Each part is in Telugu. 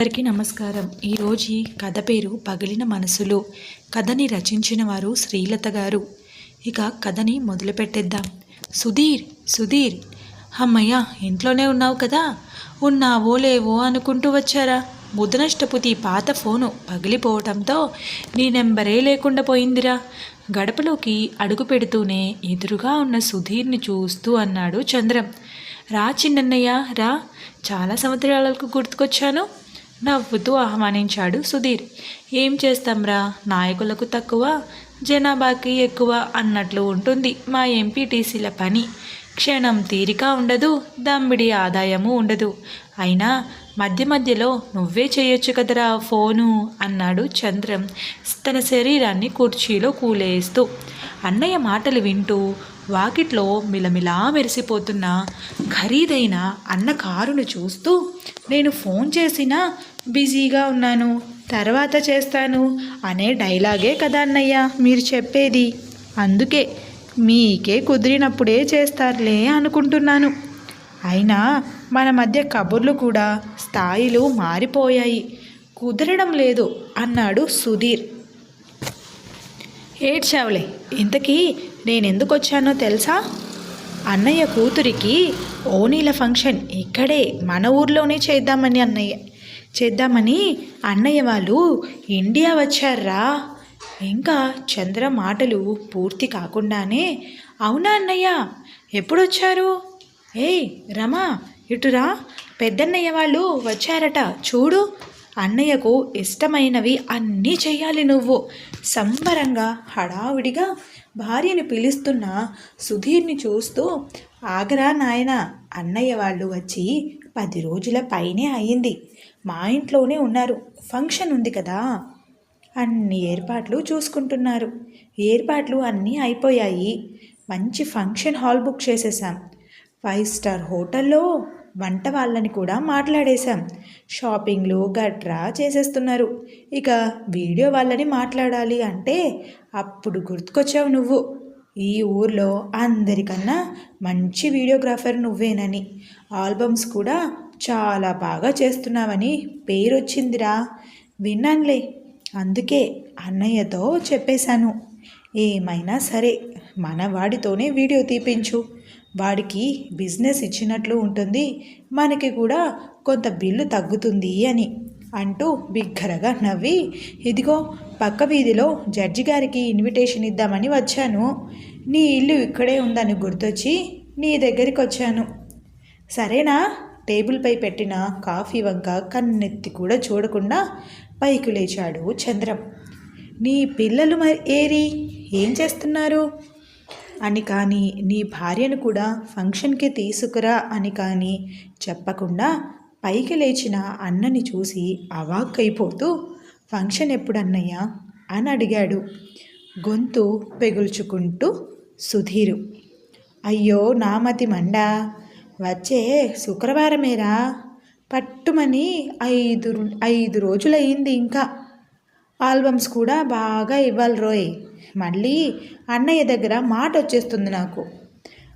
అందరికీ నమస్కారం. ఈరోజు ఈ కథ పేరు పగిలిన మనసులు. కథని రచించిన వారు శ్రీలత గారు. ఇక కథని మొదలుపెట్టేద్దాం. సుధీర్ సుధీర్. అమ్మయ్య ఇంట్లోనే ఉన్నావు కదా? ఉన్నావో లేవో అనుకుంటూ వచ్చారా? ముద్దనష్టపుతి పాత ఫోను పగిలిపోవటంతో నీ నెంబరే లేకుండా పోయిందిరా. గడపలోకి అడుగు పెడుతూనే ఎదురుగా ఉన్న సుధీర్ని చూస్తూ అన్నాడు చంద్రం. రా చిన్నన్నయ్య రా. చాలా సంవత్సరాలకు గుర్తుకొచ్చాను. నవ్వుతూ ఆహ్వానించాడు సుధీర్ ఏం చేస్తాంరా? నాయకులకు తక్కువ జనాభాకి ఎక్కువ అన్నట్లు ఉంటుంది మా ఎంపీటీసీల పని. క్షణం తీరిక ఉండదు దమ్మిడి ఆదాయము ఉండదు. అయినా మధ్య మధ్యలో నువ్వే చేయొచ్చు కదరా ఫోను అన్నాడు చంద్రం తన శరీరాన్ని కుర్చీలో కూలేస్తూ. అన్నయ్య మాటలు వింటూ వాకిట్లో మిలమిలా మెరిసిపోతున్న ఖరీదైన అన్న కారును చూస్తూ నేను ఫోన్ చేసినా బిజీగా ఉన్నాను తర్వాత చేస్తాను అనే డైలాగే కదా అన్నయ్య మీరు చెప్పేది. అందుకే మీకే కుదిరినప్పుడే చేస్తారులే అనుకుంటున్నాను. అయినా మన మధ్య కబుర్లు కూడా స్థాయిలు మారిపోయాయి. కుదరడం లేదు అన్నాడు సుధీర్. ఏడ్చావులే ఇంతకీ నేనెందుకు వచ్చానో తెలుసా? అన్నయ్య కూతురికి ఓనీల ఫంక్షన్ ఇక్కడే మన ఊర్లోనే చేద్దామని అన్నయ్య. చేద్దామని అన్నయ్య వాళ్ళు ఇండియా వచ్చారా ఇంకా చంద్ర మాటలు పూర్తి కాకుండానే అవునా అన్నయ్య ఎప్పుడొచ్చారు? ఏయ్ రమా ఇటురా పెద్దన్నయ్య వాళ్ళు వచ్చారట చూడు. అన్నయ్యకు ఇష్టమైనవి అన్నీ చేయాలి నువ్వు. సంబరంగా హడావుడిగా భార్యని పిలుస్తున్న సుధీర్ని చూస్తూ ఆగరా నాయన అన్నయ్య వాళ్ళు వచ్చి పది రోజుల పైనే అయింది. మా ఇంట్లోనే ఉన్నారు. ఫంక్షన్ ఉంది కదా. అన్ని ఏర్పాట్లు చూసుకుంటున్నారు. ఏర్పాట్లు అన్నీ అయిపోయాయి. మంచి ఫంక్షన్ హాల్ బుక్ చేసేసాం ఫైవ్ స్టార్ హోటల్లో వంట వాళ్ళని కూడా మాట్లాడేశాం. షాపింగ్లు గట్రా చేసేస్తున్నారు. ఇక వీడియో వాళ్ళని మాట్లాడాలి అంటే అప్పుడు గుర్తుకొచ్చావు నువ్వు. ఈ ఊర్లో అందరికన్నా మంచి వీడియోగ్రాఫర్ నువ్వేనని. ఆల్బమ్స్ కూడా చాలా బాగా చేస్తున్నావని పేరు వచ్చిందిరా విన్నానులే. అందుకే అన్నయ్యతో చెప్పేశాను. ఏమైనా సరే మన వాడితోనే వీడియో తీపించు. వాడికి బిజినెస్ ఇచ్చినట్లు ఉంటుంది. మనకి కూడా కొంత బిల్లు తగ్గుతుంది అని అంటూ బిగ్గరగా నవ్వి ఇదిగో పక్క వీధిలో జడ్జి గారికి ఇన్విటేషన్ ఇద్దామని వచ్చాను. నీ ఇల్లు ఇక్కడే ఉందని గుర్తొచ్చి నీ దగ్గరికి వచ్చాను సరేనా? టేబుల్పై పెట్టిన కాఫీ వంక కన్నెత్తి కూడా చూడకుండా పైకి లేచాడు చంద్రం. నీ పిల్లలు మరి ఏరి? ఏం చేస్తున్నారు? అని కానీ నీ భార్యను కూడా ఫంక్షన్కి తీసుకురా అని కానీ చెప్పకుండా పైకి లేచిన అన్నని చూసి అవాక్కైపోతూ ఫంక్షన్ ఎప్పుడన్నయ్యా? అని అడిగాడు. గొంతు పెగుల్చుకుంటూ సుధీరు. అయ్యో నామతి మండా? వచ్చే శుక్రవారమేరా? పట్టుమని ఐదు ఐదు రోజులయ్యింది ఇంకా. ఆల్బమ్స్ కూడా బాగా ఇవ్వాలి రోయ్. మళ్ళీ అన్నయ్య దగ్గర మాట వచ్చేస్తుంది నాకు.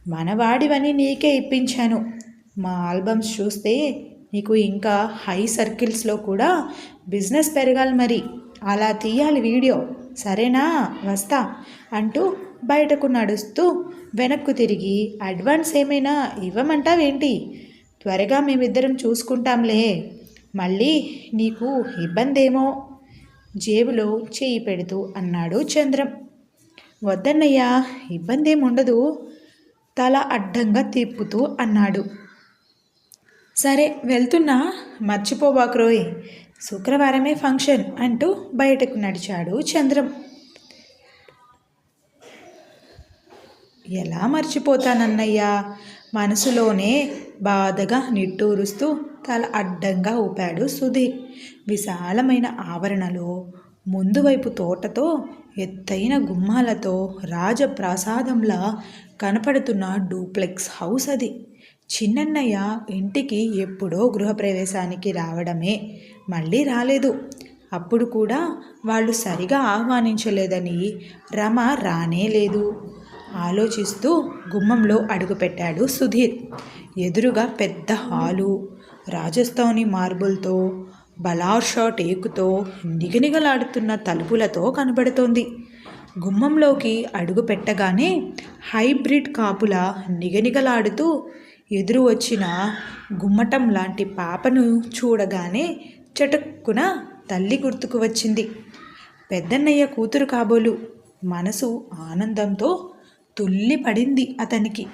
మనవాడివని నీకే ఇప్పించాను. మా ఆల్బమ్స్ చూస్తే నీకు ఇంకా హై సర్కిల్స్లో కూడా బిజినెస్ పెరగాలి మరి. అలా తీయాలి వీడియో. సరేనా? వస్తా అంటూ బయటకు నడుస్తూ వెనక్కు తిరిగి అడ్వాన్స్ ఏమైనా ఇవ్వమంటావేంటి? త్వరగా మేమిద్దరం చూసుకుంటాంలే. మళ్ళీ నీకు ఇబ్బందేమో జేబులో చేయి పెడుతూ అన్నాడు చంద్రం. వద్దన్నయ్యా ఇబ్బంది ఏముండదు తల అడ్డంగా తిప్పుతూ అన్నాడు. సరే వెళ్తున్నా. మర్చిపోబాక్రోయ్ శుక్రవారమే ఫంక్షన్ అంటూ బయటకు నడిచాడు చంద్రం. ఎలా మర్చిపోతానన్నయ్యా? మనసులోనే బాధగా నిట్టూరుస్తూ తల అడ్డంగా ఊపాడు సుధీర్. విశాలమైన ఆవరణలో ముందు వైపు తోటతో ఎత్తైన గుమ్మాలతో రాజప్రాసాదంలా కనపడుతున్న డూప్లెక్స్ హౌస్ అది. చిన్నన్నయ్య ఇంటికి ఎప్పుడో గృహప్రవేశానికి రావడమే మళ్ళీ రాలేదు. అప్పుడు కూడా వాళ్ళు సరిగా ఆహ్వానించలేదని రమ రానే లేదు ఆలోచిస్తూ గుమ్మంలో అడుగుపెట్టాడు సుధీర్. ఎదురుగా పెద్ద హాలు రాజస్థానీ మార్బుల్తో బలార్షా టేకుతో నిగనిగలాడుతున్న తలుపులతో కనబడుతోంది. గుమ్మంలోకి అడుగు పెట్టగానే హైబ్రిడ్ కాపుల నిగనిగలాడుతూ ఎదురు వచ్చిన గుమ్మటం లాంటి పాపను చూడగానే చటుక్కున తల్లి గుర్తుకు వచ్చింది. పెద్దన్నయ్య కూతురు కాబోలు. మనసు ఆనందంతో తుల్లి పడింది అతనికి.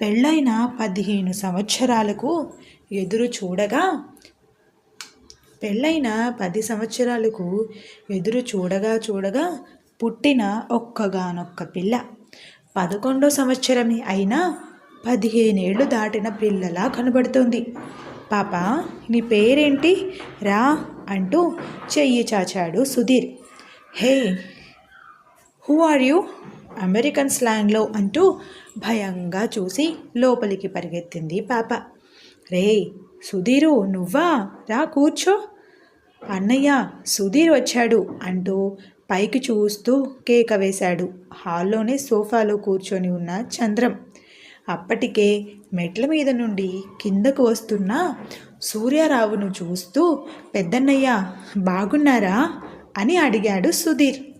పెళ్ళైన పదిహేను సంవత్సరాలకు ఎదురు చూడగా పెళ్ళైన పది సంవత్సరాలకు ఎదురు చూడగా చూడగా పుట్టిన ఒక్కగానొక్క పిల్ల. పదకొండో సంవత్సరమే అయినా పదిహేనేళ్ళు దాటిన పిల్లలా కనబడుతుంది. పాప నీ పేరేంటి? రా అంటూ చెయ్యి చాచాడు Sudheer. Hey who are you? American స్లాంగ్లో అంటూ భయంగా చూసి లోపలికి పరిగెత్తింది పాప. రే సుధీరు నువ్వా? రా కూర్చో. అన్నయ్య సుధీర్ వచ్చాడు అంటూ పైకి చూస్తూ కేక వేశాడు. హాల్లోనే సోఫాలో కూర్చొని ఉన్న చంద్రం. అప్పటికే మెట్ల మీద నుండి కిందకు వస్తున్న సూర్యారావును చూస్తూ పెద్దన్నయ్య బాగున్నారా? అని అడిగాడు సుధీర్.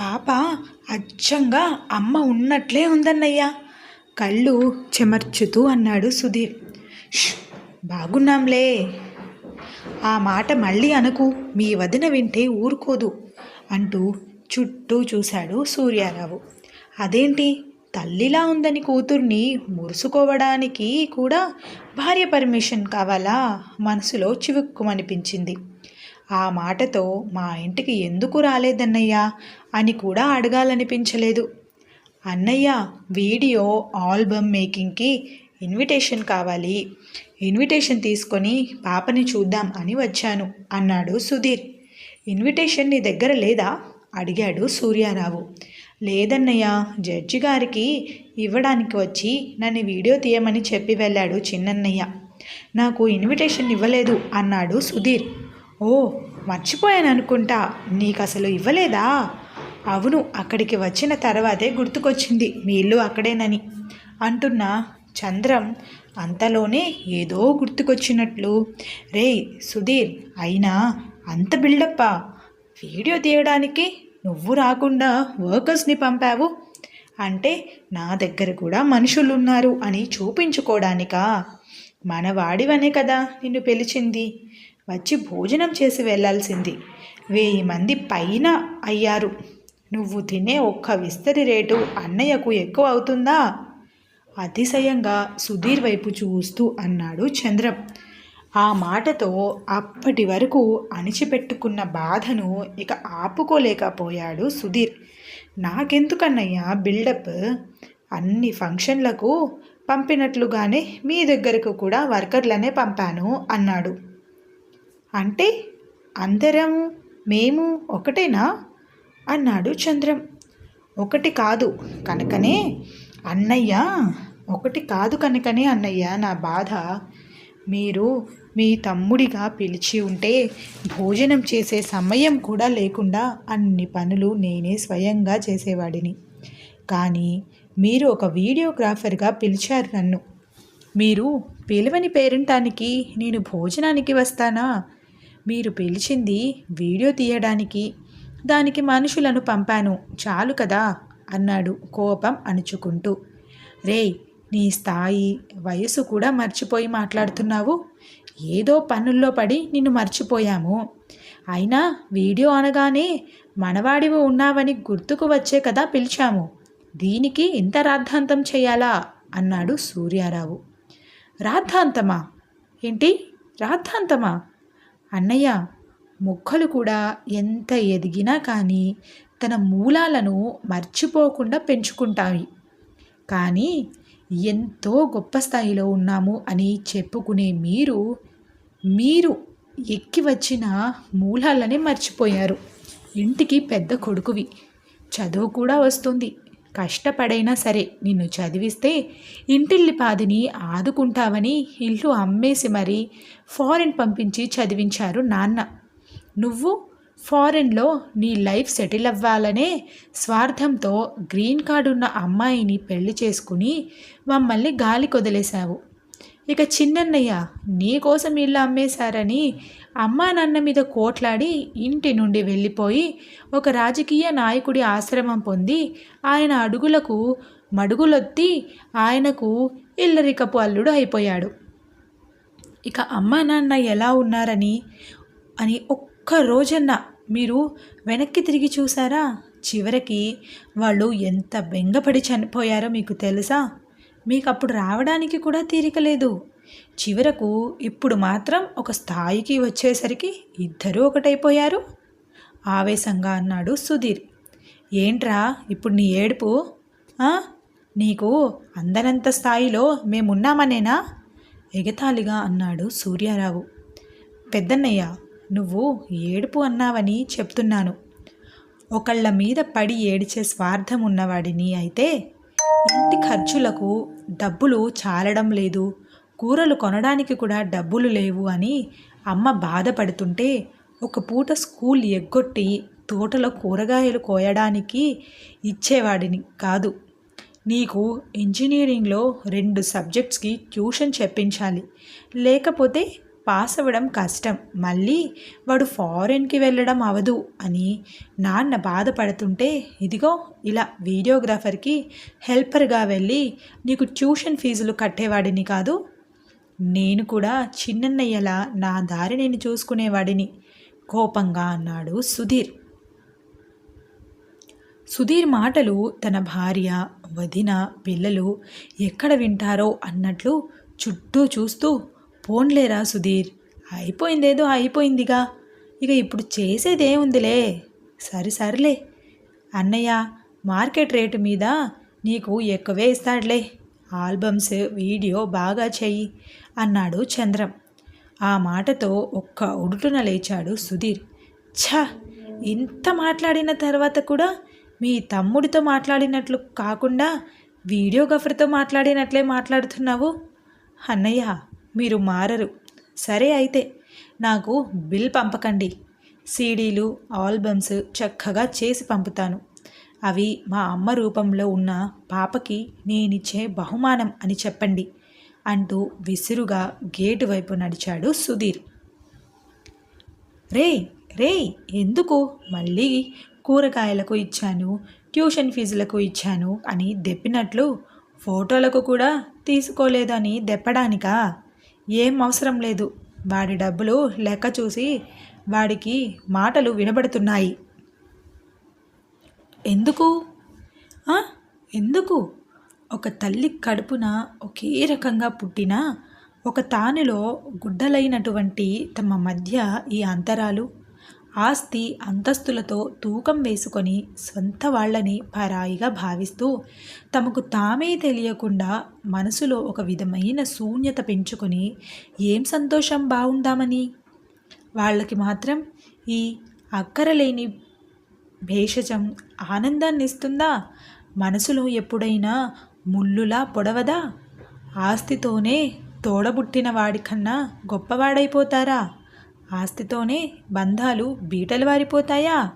పాప అచ్చంగా అమ్మ ఉన్నట్లే ఉందన్నయ్యా. కళ్ళు చెమర్చుతూ అన్నాడు సుధీర్. బాగున్నాంలే. ఆ మాట మళ్ళీ అనకు మీ వదిన వింటే ఊరుకోదు అంటూ చుట్టూ చూశాడు సూర్యారావు. అదేంటి? తల్లిలా ఉందని కూతుర్ని మురుసుకోవడానికి కూడా భార్య పర్మిషన్ కావాలా? మనసులో చివుక్కుమనిపించింది. ఆ మాటతో మా ఇంటికి ఎందుకు రాలేదన్నయ్యా? అని కూడా అడగాలనిపించలేదు. అన్నయ్య వీడియో ఆల్బమ్ మేకింగ్కి ఇన్విటేషన్ కావాలి. ఇన్విటేషన్ తీసుకొని పాపని చూద్దాం అని వచ్చాను అన్నాడు సుధీర్. ఇన్విటేషన్ నీ దగ్గర లేదా? అడిగాడు సూర్యారావు. లేదన్నయ్య జడ్జి గారికి ఇవ్వడానికి వచ్చి నన్ను వీడియో తీయమని చెప్పి వెళ్ళాడు చిన్నన్నయ్య. నాకు ఇన్విటేషన్ ఇవ్వలేదు అన్నాడు సుధీర్. ఓ మర్చిపోయాను అనుకుంటా. నీకు అసలు ఇవ్వలేదా? అవును అక్కడికి వచ్చిన తర్వాతే గుర్తుకొచ్చింది. మీ ఇల్లు అక్కడేనని. అంటున్న చంద్రం అంతలోనే ఏదో గుర్తుకొచ్చినట్లు. రే సుధీర్ అయినా అంత బిల్డప్పా? వీడియో తీయడానికి నువ్వు రాకుండా వర్కర్స్ని పంపావు? అంటే నా దగ్గర కూడా మనుషులు ఉన్నారు అని చూపించుకోవడానికా మన వాడివనే కదా నిన్ను పిలిచింది. వచ్చి భోజనం చేసి వెళ్ళాల్సింది వెయ్యి మంది పైన అయ్యారు. నువ్వు తినే ఒక్క విస్తరి రేటు అన్నయ్యకు ఎక్కువ అవుతుందా? అతిశయంగా సుధీర్ వైపు చూస్తూ అన్నాడు చంద్రం. ఆ మాటతో అప్పటి వరకు అణిచిపెట్టుకున్న బాధను ఇక ఆపుకోలేకపోయాడు సుధీర్. నాకెందుకన్నయ్యా బిల్డప్? అన్ని ఫంక్షన్లకు పంపినట్లుగానే మీ దగ్గరకు కూడా వర్కర్లనే పంపాను అన్నాడు. అంటే అందరం? మేము ఒకటేనా? అన్నాడు చంద్రం. ఒకటి కాదు కనుకనే. అన్నయ్య ఒకటి కాదు కనుకనే అన్నయ్య నా బాధ. మీరు మీ తమ్ముడిగా పిలిచి ఉంటే భోజనం చేసే సమయం కూడా లేకుండా అన్ని పనులు నేనే స్వయంగా చేసేవాడిని. కానీ మీరు ఒక వీడియోగ్రాఫర్గా పిలిచారు నన్ను. మీరు పిలవని పేరంటానికి నేను భోజనానికి వస్తానా? మీరు పిలిచింది వీడియో తీయడానికి దానికి మనుషులను పంపాను. చాలు కదా? అన్నాడు కోపం అణుచుకుంటూ. రేయ్ నీ స్థాయి వయసు కూడా మర్చిపోయి మాట్లాడుతున్నావు? ఏదో పనుల్లో పడి నిన్ను మర్చిపోయాము. అయినా వీడియో అనగానే మనవాడివి ఉన్నావని గుర్తుకు వచ్చే కదా పిలిచాము. దీనికి ఇంత రాద్ధాంతం చేయాలా? అన్నాడు సూర్యారావు. రాద్ధాంతమా? ఏంటి? రాద్ధాంతమా? అన్నయ్య మొక్కలు కూడా ఎంత ఎదిగినా కానీ తన మూలాలను మర్చిపోకుండా పెంచుకుంటాయి. కానీ ఎంతో గొప్ప స్థాయిలో ఉన్నాము అని చెప్పుకునే మీరు మీరు ఎక్కి వచ్చిన మూలాలనే మర్చిపోయారు. ఇంటికి పెద్ద కొడుకువి. చదువు కూడా వస్తుంది. కష్టపడైనా సరే నిన్ను చదివిస్తే ఇంటిల్లిపాదిని ఆదుకుంటావని ఇల్లు అమ్మేసి మరీ ఫారెన్ పంపించి చదివించారు నాన్న. నువ్వు ఫారెన్లో నీ లైఫ్ సెటిల్ అవ్వాలనే స్వార్థంతో గ్రీన్ కార్డు ఉన్న అమ్మాయిని పెళ్ళి చేసుకుని మమ్మల్ని గాలి కొదిలేశావు. ఇక చిన్నన్నయ్య నీకోసం ఇల్లు అమ్మేశారని అమ్మా నాన్న మీద కోట్లాడి ఇంటి నుండి వెళ్ళిపోయి ఒక రాజకీయ నాయకుడి ఆశ్రమం పొంది ఆయన అడుగులకు మడుగులొత్తి ఆయనకు ఇల్లరికపు అల్లుడు అయిపోయాడు. ఇక అమ్మా నాన్న ఎలా ఉన్నారని అని ఒక్క రోజన్న మీరు వెనక్కి తిరిగి చూసారా? చివరికి వాళ్ళు ఎంత బెంగపడి చనిపోయారో మీకు తెలుసా? మీకు అప్పుడు రావడానికి కూడా తీరిక లేదు. చివరకు ఇప్పుడు మాత్రం ఒక స్థాయికి వచ్చేసరికి ఇద్దరూ ఒకటైపోయారు. ఆవేశంగా అన్నాడు సుధీర్. ఏంట్రా ఇప్పుడు నీ ఏడుపు? నీకు అందనంత స్థాయిలో మేమున్నామనేనా? ఎగతాళిగా అన్నాడు సూర్యారావు. పెద్దన్నయ్య నువ్వు ఏడుపు అన్నావని చెప్తున్నాను. ఒకళ్ళ మీద పడి ఏడిచే స్వార్థం ఉన్నవాడిని అయితే ఇంటి ఖర్చులకు డబ్బులు చాలడం లేదు. కూరలు కొనడానికి కూడా డబ్బులు లేవు అని అమ్మ బాధపడుతుంటే ఒక పూట స్కూల్ ఎగ్గొట్టి తోటలో కూరగాయలు కోయడానికి ఇచ్చేవాడిని కాదు. నీకు ఇంజనీరింగ్లో రెండు సబ్జెక్ట్స్కి ట్యూషన్ చెప్పించాలి. లేకపోతే పాస్ అవ్వడం కష్టం. మళ్ళీ వాడు ఫారెన్కి వెళ్ళడం అవదు అని నాన్న బాధపడుతుంటే ఇదిగో ఇలా వీడియోగ్రాఫర్కి హెల్పర్గా వెళ్ళి నీకు ట్యూషన్ ఫీజులు కట్టేవాడిని కాదు. నేను కూడా చిన్నన్నయ్యలా నా దారి నేను చూసుకునేవాడిని కోపంగా అన్నాడు సుధీర్. సుధీర్ మాటలు తన భార్య వదిన పిల్లలు ఎక్కడ వింటారో అన్నట్లు చుట్టూ చూస్తూ పోన్లేరా సుధీర్? అయిపోయిందేదో అయిపోయిందిగా. ఇక ఇప్పుడు చేసేదేముందిలే సరి సర్లే. అన్నయ్య మార్కెట్ రేటు మీద నీకు ఎక్కువే ఇస్తాడులే. ఆల్బమ్స్ వీడియో బాగా చెయ్యి అన్నాడు చంద్రం. ఆ మాటతో ఒక్క ఉడుటున లేచాడు సుధీర్. ఛ! ఇంత మాట్లాడిన తర్వాత కూడా మీ తమ్ముడితో మాట్లాడినట్లు కాకుండా వీడియోగ్రాఫర్తో మాట్లాడినట్లే మాట్లాడుతున్నావు? అన్నయ్య మీరు మారరు. సరే అయితే నాకు బిల్ పంపకండి. సీడీలు ఆల్బమ్స్ చక్కగా చేసి పంపుతాను. అవి మా అమ్మ రూపంలో ఉన్న పాపకి నేనిచ్చే బహుమానం అని చెప్పండి అంటూ విసురుగా గేటు వైపు నడిచాడు సుధీర్. రే రే ఎందుకు? మళ్ళీ కూరగాయలకు ఇచ్చాను ట్యూషన్ ఫీజులకు ఇచ్చాను అని దెప్పినట్లు ఫోటోలకు కూడా తీసుకోలేదని దెప్పడానికా? ఏం అవసరం లేదు. వాడి డబ్బులు లెక్క చూసి వాడికి మాటలు వినబడుతున్నాయి. ఎందుకు? ఎందుకు? ఒక తల్లి కడుపున ఒకే రకంగా పుట్టిన ఒక తానులో గుడ్డలైనటువంటి తమ మధ్య ఈ అంతరాలు ఆస్తి అంతస్తులతో తూకం వేసుకొని సొంత వాళ్ళని పరాయిగా భావిస్తూ తమకు తామే తెలియకుండా మనసులో ఒక విధమైన శూన్యత పెంచుకొని ఏం సంతోషం బాగుందామని వాళ్ళకి మాత్రం ఈ అక్కరలేని భేషజం ఆనందాన్ని ఇస్తుందా? మనసులో ఎప్పుడైనా ముల్లులా పొడవదా? ఆస్తితోనే తోడబుట్టిన వాడికన్నా గొప్పవాడైపోతారా? ఆస్తితోనే బంధాలు బీటలు వారిపోతాయా?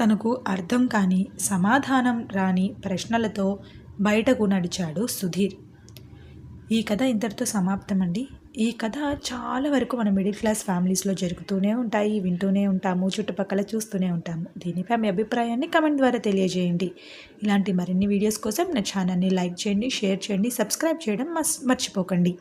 తనకు అర్థం కాని సమాధానం రాని ప్రశ్నలతో బయటకు నడిచాడు సుధీర్. ఈ కథ ఇంతటితో సమాప్తం అండి ఈ కథ చాలా వరకు మన మిడిల్ క్లాస్ ఫ్యామిలీస్లో జరుగుతూనే ఉంటాయి వింటూనే ఉంటాము చుట్టుపక్కల చూస్తూనే ఉంటాము. దీనిపై మీ అభిప్రాయాన్ని కమెంట్ ద్వారా తెలియజేయండి. ఇలాంటి మరిన్ని వీడియోస్ కోసం నా ఛానల్ని లైక్ చేయండి షేర్ చేయండి సబ్స్క్రైబ్ చేయడం మస్ మర్చిపోకండి.